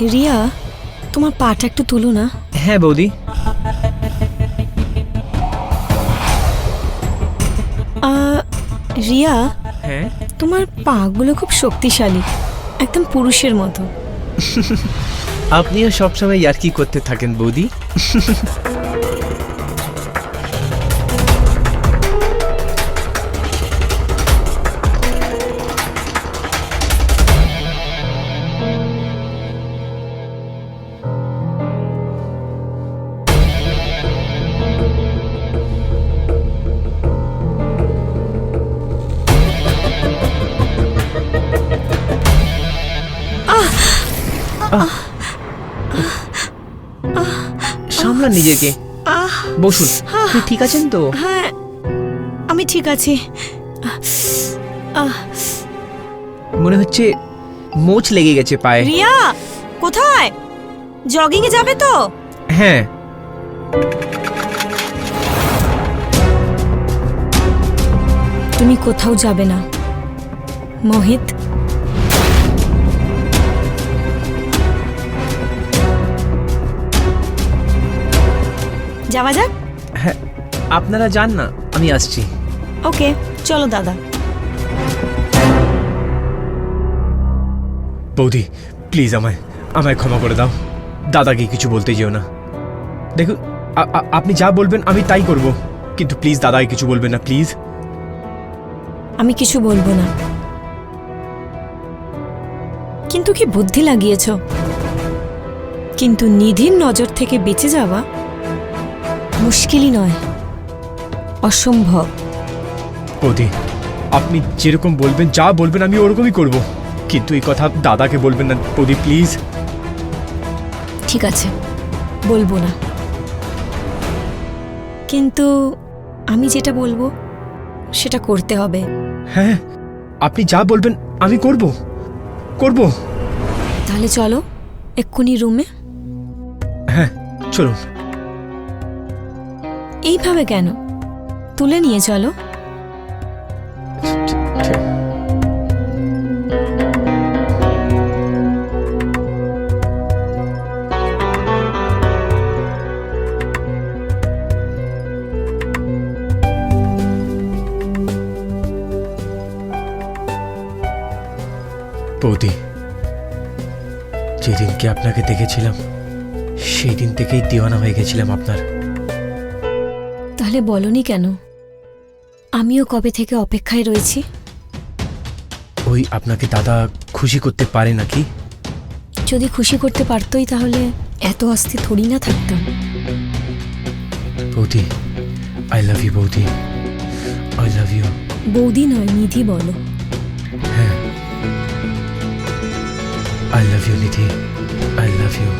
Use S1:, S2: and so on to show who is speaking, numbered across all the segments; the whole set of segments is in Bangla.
S1: রিয়া তোমার পাটা একটু তুলো না।
S2: হ্যাঁ বৌদি।
S1: রিয়া
S2: হ্যাঁ?
S1: তোমার পাগুলো খুব শক্তিশালী একদম পুরুষের মতো।
S2: আপনিও সবসময় ইয়ার্কি করতে থাকেন বৌদি। নিজেকে।
S1: আহ
S2: বসুন আপনি ঠিক আছেন তো?
S1: হ্যাঁ আমি ঠিক আছি। আহ,
S2: মনে হচ্ছে মোচ লেগে গেছে পায়ে।
S1: রিয়া কোথায়? জগিং এ যাবে তো?
S2: হ্যাঁ।
S1: তুমি কোথাও যাবে না। মোহিত যাওয়া যাক?
S2: হ্যাঁ আপনারা যান না আমি আসছি।
S1: ওকে চলো দাদা।
S2: বৌদি প্লিজ আমায় আমায় ক্ষমা করে দাও। দাদাকে কিছু বলতে যেও না। দেখুন আপনি যা বলবেন আমি তাই করব। কিন্তু প্লিজ দাদাকে কিছু বলবেন না প্লিজ।
S1: আমি কিছু বলব না। কিন্তু কি বুদ্ধি লাগিয়েছ? কিন্তু নিধির নজর থেকে বেঁচে যাওয়া মুশকিলই নয় অসম্ভব।
S2: বৌদি আপনি যেরকম বলবেন যা বলবেন আমি ওরকমই করব। কিন্তু এই কথা দাদাকে বলবেন না বৌদি প্লিজ।
S1: ঠিক আছে বলব না। কিন্তু আমি যেটা বলব সেটা করতে হবে।
S2: হ্যাঁ আপনি যা বলবেন আমি করব। করব।
S1: তাহলে চলো এক্ষুনি রুমে।
S2: হ্যাঁ চলুন।
S1: এইভাবে কেন? তুলে নিয়ে চলো।
S2: বৌদি, যেদিনকে আপনাকে দেখেছিলাম সেই দিন থেকেই দিওয়ানা হয়ে গেছিলাম আপনার।
S1: তাহলে বলনি কেন? আমিও কবে থেকে অপেক্ষায় রয়েছি?
S2: ওই আপনাকে দাদা খুশি করতে পারে নাকি?
S1: যদি খুশি করতে পারতই তাহলে এত অস্থি থরি না থাকতাম।
S2: বৌদি আই লাভ ইউ বৌদি। আই লাভ ইউ
S1: বৌদি নয় নিধি বলো।
S2: হ্যাঁ। I love you Nidhi. I love you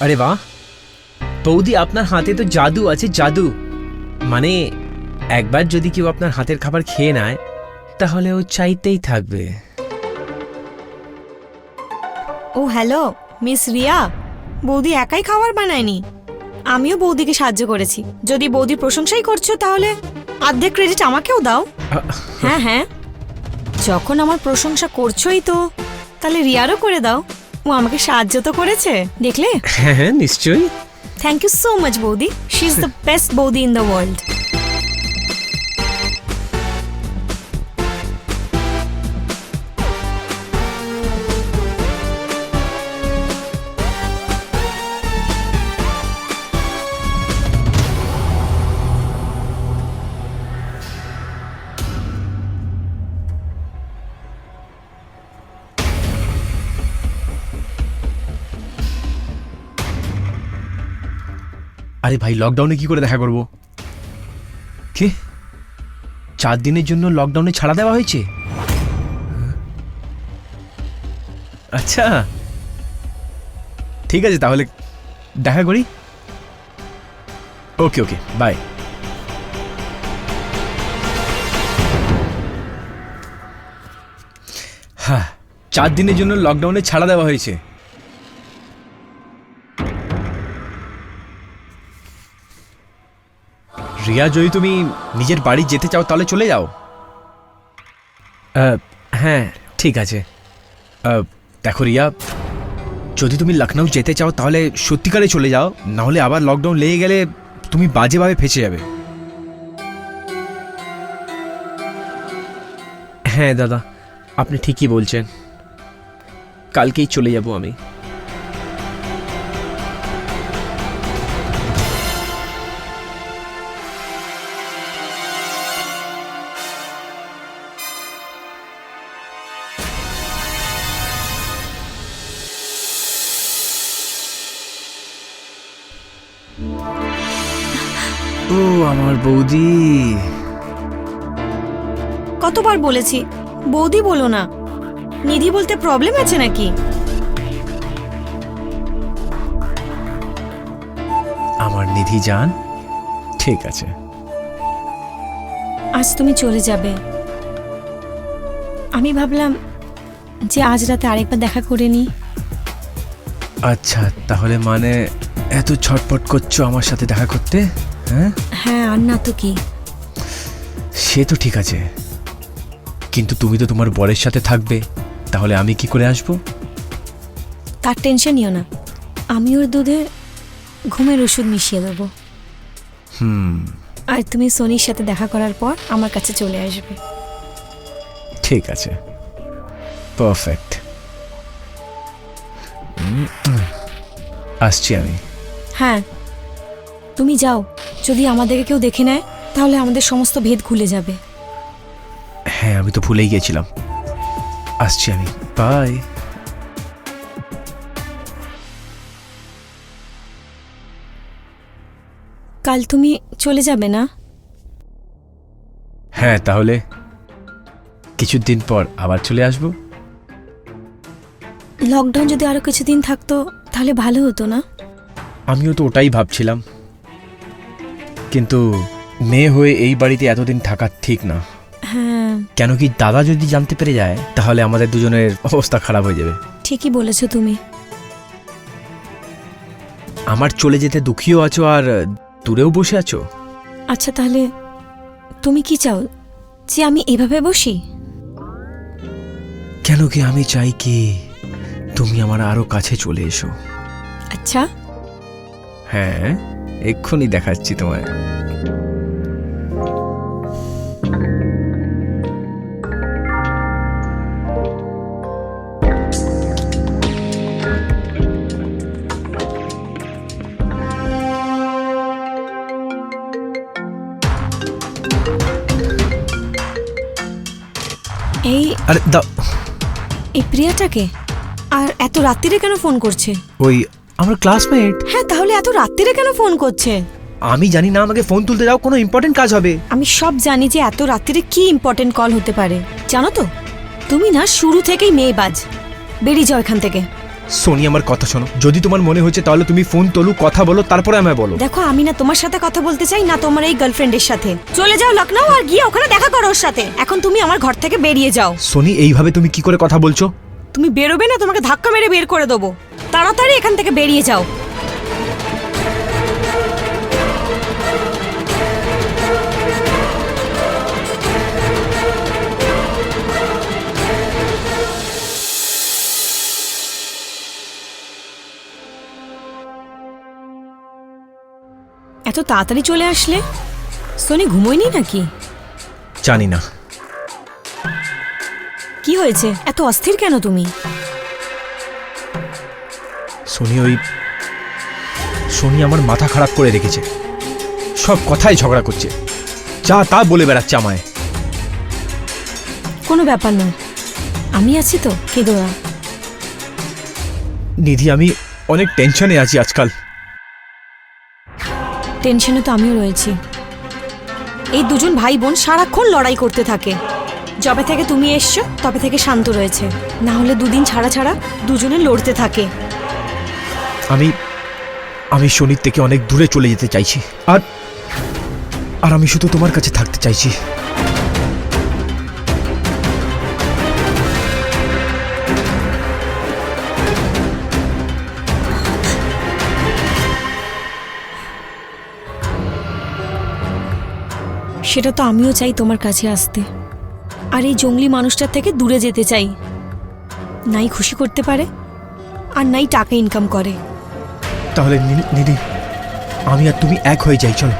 S2: আরে বাহ। বৌদি আপনার হাতে তো জাদু আছে জাদু। মানে একবার যদি কেউ আপনার হাতের খাবার খেয়ে নেয় তাহলে ও চাইতেই থাকবে।
S1: ও হ্যালো মিস রিয়া। বৌদি একাই খাবার বানায়নি। আমিও বৌদিকে সাহায্য করেছি। যদি বৌদির প্রশংসাই করছ তাহলে অর্ধেক ক্রেডিট আমাকেও দাও। হ্যাঁ হ্যাঁ। যখন আমার প্রশংসা করছোই তো তাহলে রিয়ারও করে দাও। ও আমাকে সাহায্য তো করেছে দেখলে?
S2: হ্যাঁ হ্যাঁ নিশ্চয়ই।
S1: থ্যাংক ইউ সো মাচ বৌদি। She is the best boudi in the world
S2: আরে ভাই লকডাউনে কি করে দেখা করব? কে? চার দিনের জন্য লকডাউনে ছাড়া দেওয়া হয়েছে? আচ্ছা। ঠিক আছে, তাহলে দেখা করি। ওকে ওকে বাই হ্যাঁ চার দিনের জন্য লকডাউনে ছাড়া দেওয়া হয়েছে। রিয়া যদি তুমি নিজের বাড়ি যেতে চাও, তাহলে চলে যাও। হ্যাঁ ঠিক আছে। দেখো রিয়া, যদি তুমি লখনৌ যেতে চাও, তাহলে সত্যিকারে চলে যাও, না হলে আবার লকডাউন লেগে গেলে তুমি বাজেভাবে ফেসে যাবে। হ্যাঁ দাদা, আপনি ঠিকই বলছেন। কালকেই চলে যাব আমি। ও আমার বৌদি।
S1: কতবার বলেছি? বৌদি বলো না। নিধি বলতে প্রবলেম আছে নাকি?
S2: আমার নিধি যান ঠিক আছে।
S1: আজ তুমি চলে যাবে। আমি ভাবলাম যে আজ রাতে আরেকবার দেখা করে নি
S2: আচ্ছা তাহলে মানে এত ছটপট করছ আমার সাথে দেখা করতে? হ্যাঁ?
S1: হ্যাঁ আর না তো কি?
S2: সে তো ঠিক আছে। কিন্তু তুমি তো তোমার বরের সাথে থাকবে তাহলে আমি কি করে আসব?
S1: তার টেনশন নিও না। আমি ওর দুধে ঘুমের ওষুধ মিশিয়ে দেবো।
S2: হুম।
S1: আর তুমি সোনির সাথে দেখা করার পর আমার কাছে চলে আসবে।
S2: ঠিক আছে। পারফেক্ট। আসছি আমি।
S1: হ্যাঁ। তুমি যাও। যদি আমাদেরকে কেউ দেখে নেয় তাহলে আমাদের সমস্ত ভেদ খুলে যাবে।
S2: হ্যাঁ আমি তো ভুলেই গেছিলাম। আসছি আমি। বাই।
S1: কাল তুমি চলে যাবে না?
S2: হ্যাঁ তাহলে কিছুদিন পর আবার চলে আসব।
S1: লকডাউন যদি আরও কিছুদিন থাকতো তাহলে ভালো হতো না?
S2: আমিও তো ওটাই ভাবছিলাম। কিন্তু মেয়ে হয়ে এই বাড়িতে এতদিন থাকা ঠিক না।
S1: হ্যাঁ।
S2: কেন কি দাদা যদি জানতে পেরে যায় তাহলে আমাদের দুজনের অবস্থা খারাপ হয়ে যাবে।
S1: ঠিকই বলেছ তুমি।
S2: আমার চলে যেতে দুঃখীও আছো আর দূরেও বসে আছো?
S1: আচ্ছা তাহলে তুমি কি চাও যে আমি এভাবে বসি?
S2: কেন কি আমি চাই কি তুমি আমার আরও কাছে চলে এসো।
S1: আচ্ছা।
S2: হ্যাঁ। এক্ষুনি দেখাচ্ছি তোমায়।
S1: এই
S2: আরে দাও।
S1: এই প্রিয়াটাকে? আর এত রাত্রিরে কেন ফোন করছে?
S2: ওই আমার ক্লাসমেট।
S1: হ্যাঁ তাহলে এত রাত্রিরে কেন ফোন করছে?
S2: আমি জানি না আমাকে ফোন তুলতে দাও কোনো ইম্পর্টেন্ট কাজ হবে।
S1: আমি সব জানি যে এত রাত্রিরে কি ইম্পর্টেন্ট কল হতে পারে। জানো তো তুমি না শুরু থেকেই মেয়ে বাজ বেরিয়ে যাও এখান থেকে।
S2: সোনি আমার কথা শোনো। যদি তোমার মনে হচ্ছে তাহলে তুমি ফোন তোলো কথা বলো তারপরে আমায় বলো।
S1: দেখো আমি না তোমার সাথে কথা বলতে চাই না তোমার এই গার্লফ্রেন্ডের সাথে। চলে যাও লখনৌ আর গিয়ে ওখানে দেখা করো ওর সাথে। এখন তুমি আমার ঘর থেকে বেরিয়ে যাও।
S2: সোনি এইভাবে তুমি কি করে কথা বলছো?
S1: তুমি বেরোবে না তোমাকে ধাক্কা মেরে বের করে দেবো। তাড়াতাড়ি এখান থেকে বেরিয়ে যাও। এত তাড়াতাড়ি চলে আসলে? সোনি ঘুমোয়নি নাকি?
S2: জানি না।
S1: কি হয়েছে? এত অস্থির কেন তুমি?
S2: সোনি ওই সোনি আমার মাথা খারাপ করে রেখেছে। সব কথাই ঝগড়া করছে। যা তা বলে বেড়াচ্ছে আমায়।
S1: কোনো ব্যাপার নয় আমি আছি তো কেঁদো না
S2: নিধি আমি অনেক টেনশনে আছি আজকাল।
S1: টেনশনে তো আমিও রয়েছি। এই দুজন ভাই বোন সারাক্ষণ লড়াই করতে থাকে। যবে থেকে তুমি এসছো, তবে থেকে শান্ত রয়েছে। না হলে দুদিন ছাড়া ছাড়া দুজনে লড়তে থাকে।
S2: আমি আমি শনির থেকে অনেক দূরে চলে যেতে চাইছি। আর আর আমি শুধু তোমার কাছে থাকতে চাইছি।
S1: সেটা তো আমিও চাই তোমার কাছে আসতে। আর এই জঙ্গলি মানুষটার থেকে দূরে যেতে চাই। নাই খুশি করতে পারে আর নাই টাকা ইনকাম করে।
S2: তাহলে নিধি আমি আর তুমি এক হয়ে যাই চলো।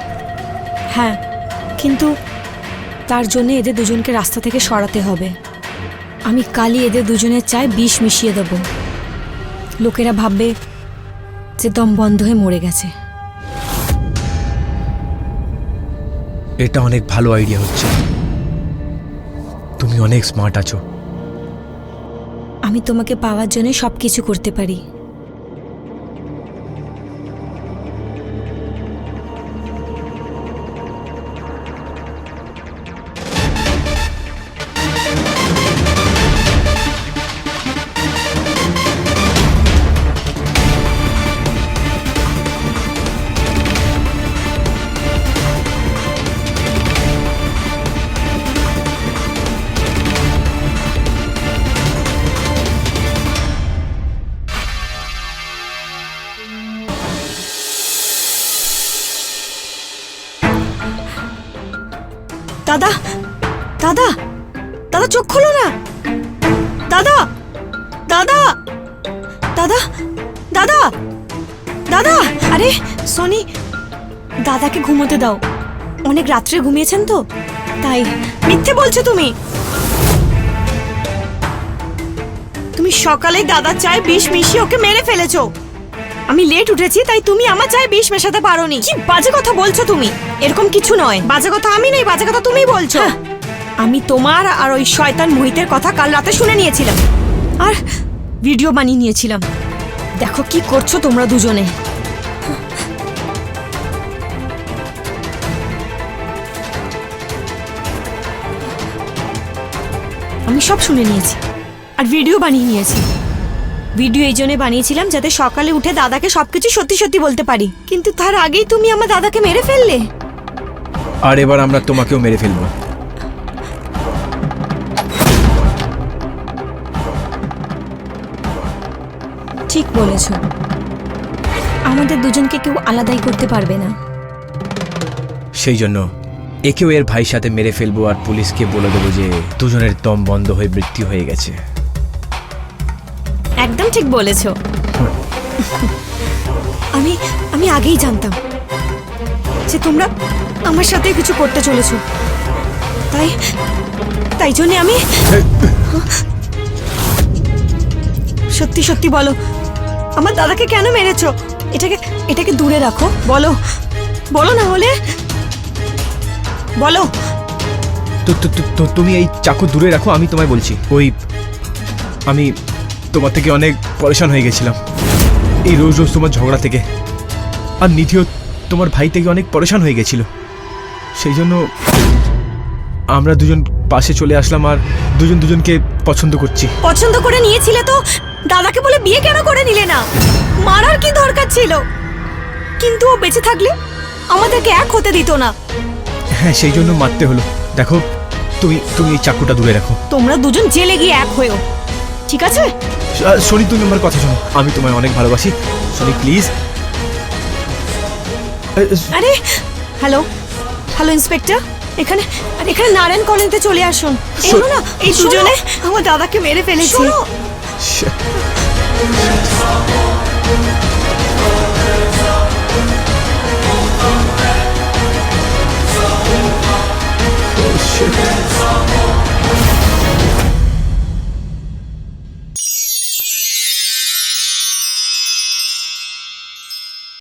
S1: হ্যাঁ কিন্তু তার জন্য এদের দুজনকে রাস্তা থেকে সরাতে হবে। আমি কালই এদের দুজনের চায় বিষ মিশিয়ে দেব। লোকেরা ভাববে যে দম বন্ধ হয়ে মরে গেছে।
S2: এটা অনেক ভালো আইডিয়া হচ্ছে। তুমি অনেক স্মার্ট আছো।
S1: আমি তোমাকে পাওয়ার জন্য সব কিছু করতে পারি। চোখ খোলো না। দাদা দাদা দাদা দাদা দাদা, আরে সনি, দাদাকে ঘুমোতে দাও। অনেক রাত্রে ঘুমিয়েছেন তো, তাই মিথ্যে বলছো তুমি। তুমি সকালে দাদা চায় বিষ মিশিয়ে ওকে মেরে ফেলেছো। আমি লেট উঠেছি, তাই তুমি আমার চায় বিষ মেশাতে পারোনি। কি বাজে কথা বলছো তুমি? এরকম কিছু নয়। বাজে কথা আমি নেই, বাজে কথা তুমি বলছো। আমি তোমার আর ওই শয়তান মোহিতের কথা কাল রাতে শুনে নিয়েছিলাম। আর ভিডিও বানিয়ে নিয়েছিলাম। দেখো কি করছ তোমরা দুজনে। আমি সব শুনে নিয়েছি আর ভিডিও বানিয়ে নিয়েছি। ভিডিও এই জন্য বানিয়েছিলাম যাতে সকালে উঠে দাদাকে সবকিছু সত্যি সত্যি বলতে পারি। কিন্তু তার আগেই তুমি আমার দাদাকে মেরে ফেললে।
S2: আর এবার আমরা তোমাকেও মেরে ফেলব।
S1: ঠিক বলেছ। আমাদের দুজনকে কেউ আলাদাই করতে পারবে না।
S2: সেই জন্য একেও এর ভাইয়ের সাথে মেরে ফেলব আর পুলিশকে বলে দেবো যে দুজনের দম বন্ধ হয়ে মৃত্যু হয়ে গেছে।
S1: একদম ঠিক বলেছ। আমি আমি আগেই জানতাম যে তোমরা আমার সাথে কিছু করতে চলেছো। তাই তাই জন্য আমি সত্যি সত্যি বলো আমার দাদাকে কেন মেরেছো? এটাকে এটাকে দূরে রাখো। বলো। বলো না হলে। বলো।
S2: তুমি এই চাকু দূরে রাখো আমি তোমায় বলছি। ওই আমি তোমার থেকে অনেক পরেশান হয়ে গেছিলাম। এই রোজ রোজ তোমার ঝগড়া থেকে। আর নিধিও তোমার ভাই থেকে অনেক পরেশান হয়ে গেছিল। সেই জন্য আমরা দুজন পাশে চলে আসলাম আর দুজন দুজনকে পছন্দ করছি।
S1: পছন্দ করে নিয়েছিলে তো? দাদাকে বলে বিয়ে কেন করে নিলে না? মারার কি দরকার ছিল? কিন্তু ও বেঁচে থাকলে আমাদেরকে এক হতে দিত না।
S2: হ্যাঁ সেই জন্য মারতে হলো। দেখো তুমি তুমি এই চাকুটা দূরে রাখো।
S1: তোমরা দুজন জেলে গিয়ে এক হয়েও। ঠিক আছে?
S2: শনি তুমি আমার কথা শোনো। আমি তোমায় অনেক ভালোবাসি। শনি প্লিজ
S1: আরে হ্যালো হ্যালো ইন্সপেক্টর। এখানে আর এখানে নারায়ণ কলোনিতে চলে আসুন। এলো না? এই দুজনে আমার দাদাকে মেরে ফেলেছে। Oh shit.
S2: Oh, shit.